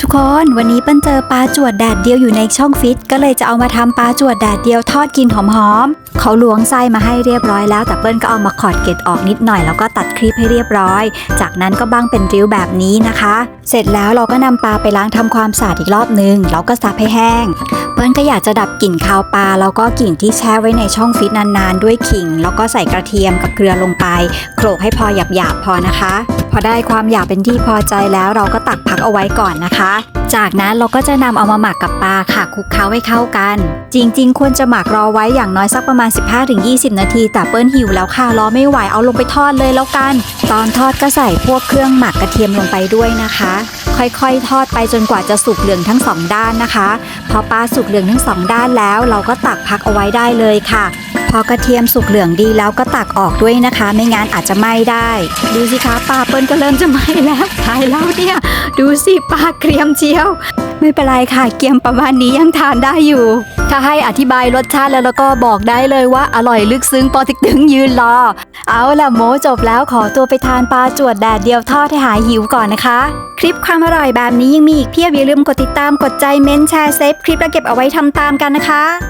ทุกคนวันนี้เปิ้ลเจอปลาจวดแดดเดียวอยู่ในช่องฟิต ก็เลยจะเอามาทำปลาจวดแดดเดียวทอดกินหอมๆเขาหลวงไส้มาให้เรียบร้อยแล้ว แต่เปิ้ลก็เอามาขอดเกล็ดออกนิดหน่อยแล้วก็ตัดคลิปให้เรียบร้อย จากนั้นก็บ้างเป็นริ้วแบบนี้นะคะ เสร็จแล้วเราก็นำปลาไปล้างทำความสะอาดอีกรอบนึงแล้วก็ซับให้แห้ง เปิ้ลก็อยากจะดับกลิ่นคาวปลาแล้วก็กลิ่นที่แช่ไว้ในช่องฟิตนานๆ ด้วยขิง แล้วก็ใส่กระเทียมกับเกลือลงไปโขลกให้พอหยาบๆพอนะคะ อได้ความหยาบเป็นที่พอใจแล้วเราก็ตักพักเอาไว้ก่อนนะคะ จากนั้นเราก็จะนำเอามาหมักกับปลาค่ะคลุกเคล้าให้เข้ากัน จริง ๆ ควรจะหมักรอไว้อย่างน้อยสักประมาณ 15-20 นาที แต่เปิ้ลหิวแล้วค่ะรอไม่ไหวเอาลงไปทอดเลยแล้วกัน ตอนทอดก็ใส่พวกเครื่องหมักกระเทียมลงไปด้วยนะคะ ค่อยๆ ทอดไปจนกว่าจะสุกเหลืองทั้งสองด้านนะคะ พอปลาสุกเหลืองทั้งสองด้านแล้ว เราก็ตักพักเอาไว้ได้เลยค่ะ อ กระเทียมสุกเหลืองดีแล้วก็ตักออกด้วยนะคะ ไม่งั้นอาจจะไหม้ได้ ดูสิคะปลาเปิ้ลก็เริ่มจะไหม้แล้วตายแล้วเนี่ย ดูสิปลาเกรียมเจียว ไม่เป็นไรค่ะ เกรียมประมาณนี้ยังทานได้อยู่ ถ้าให้อธิบายรสชาติแล้วแล้วก็บอกได้เลยว่าอร่อยลึกซึ้งปอติกตึงยืนรอ เอาล่ะโมจบแล้วขอตัวไปทานปลาจวดแดดเดียวทอดให้หายหิวก่อนนะคะ คลิปความอร่อยแบบนี้ยังมีอีกเพียบอย่าลืมกดติดตามกดใจเม้นแชร์เซฟคลิปแล้วเก็บเอาไว้ทำตามกันนะคะ